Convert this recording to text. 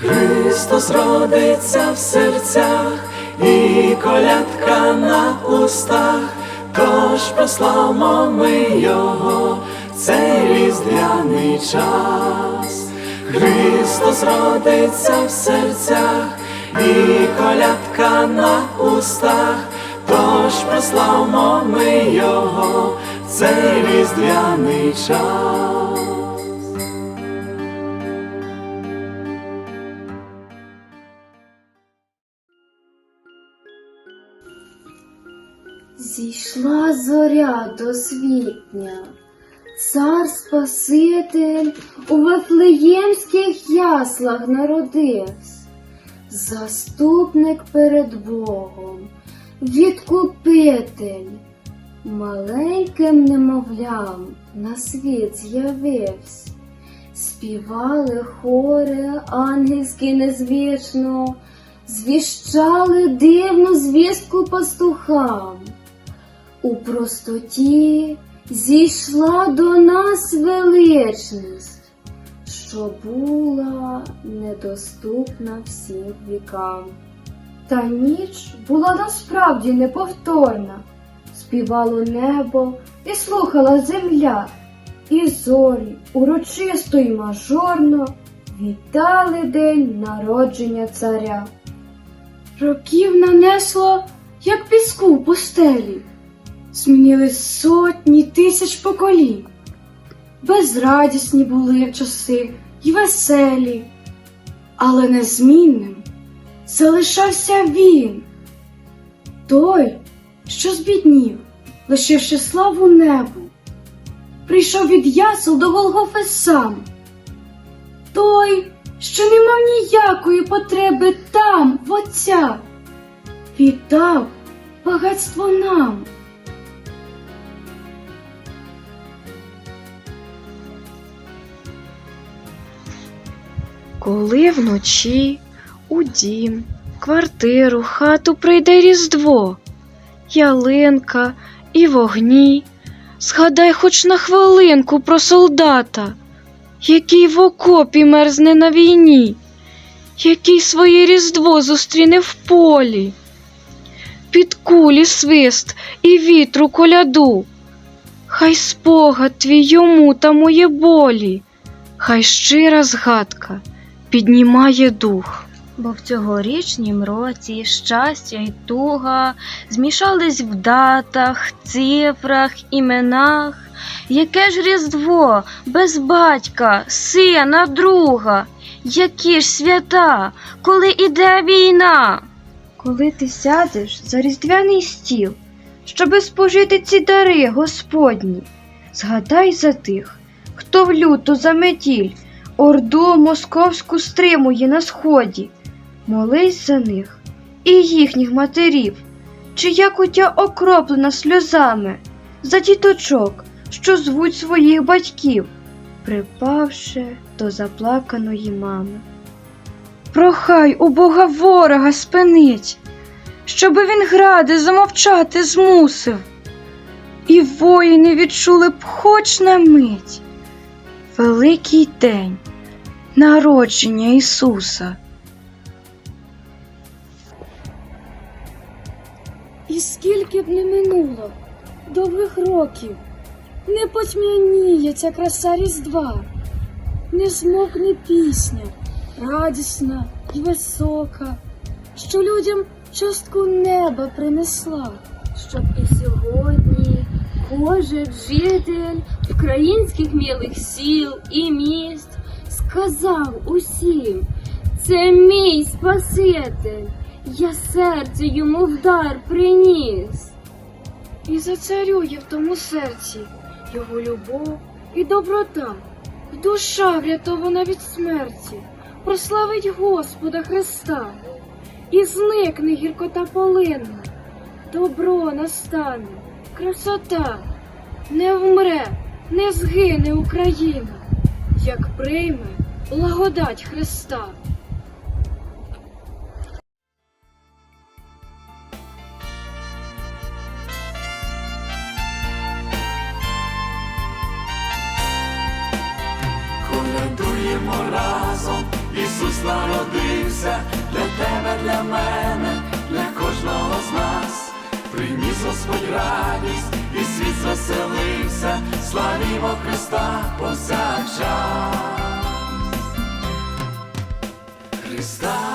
Христос родиться в серцях і колядка на устах, тож прославмо ми Його цей різдвяний час. Христос родиться в серцях і колядка на устах, тож прославмо ми Його цей різдвяний час. Зійшла зоря досвітня, цар Спаситель у Вифлеємських яслах народився, заступник перед Богом, відкупитель, маленьким немовлям на світ з'явився. Співали хори ангельські незвічно, звіщали дивну звістку пастухам. У простоті зійшла до нас величність, що була недоступна всім вікам. Та ніч була насправді неповторна, співало небо і слухала земля, і зорі урочисто й мажорно вітали день народження царя. Років нанесло, як піску в пустелі, змінились сотні тисяч поколінь. Безрадісні були часи й веселі, але незмінним залишався він, той, що збіднів, лишивши славу небу, прийшов від ясел до Голгофи сам, той, що не мав ніякої потреби там, в Отця, віддав багатство нам. Коли вночі у дім, квартиру, хату прийде Різдво, ялинка і вогні, згадай хоч на хвилинку про солдата, який в окопі мерзне на війні, який своє Різдво зустріне в полі, під кулі свист і вітру коляду. Хай спогад твій йому та моє болі, хай щира згадка піднімає дух. Бо в цьогорічнім році щастя й туга змішались в датах, цифрах, іменах. Яке ж різдво без батька, сина, друга, які ж свята, коли іде війна? Коли ти сядеш за різдвяний стіл, щоби спожити ці дари Господні, згадай за тих, хто в люту заметіль орду московську стримує на сході. Молись за них і їхніх матерів, чия кутя окроплена сльозами, за діточок, що звуть своїх батьків, припавши до заплаканої мами. Прохай у Бога ворога спинить, щоби він гради замовчати змусив, і воїни відчули б хоч на мить великий день народження Ісуса. І скільки б не минуло довгих років, не потьмяніє ця краса Різдва, не змокне пісня, радісна й висока, що людям частку неба принесла, щоб і сьогодні кожен житель українських мілих сіл і міст сказав усім, це мій Спаситель, я серце йому дар приніс. І зацарює в тому серці його любов і доброта, душа врятована від смерті, прославить Господа Христа, і зникне гіркота полинна, добро настане, красота, не вмре, не згине Україна, як прийме благодать Христа. Колядуємо разом Ісус народився для тебе, для мене, для кожного з нас приніс Господь радість і світ заселився, славімо Христа повсякчас. Христа.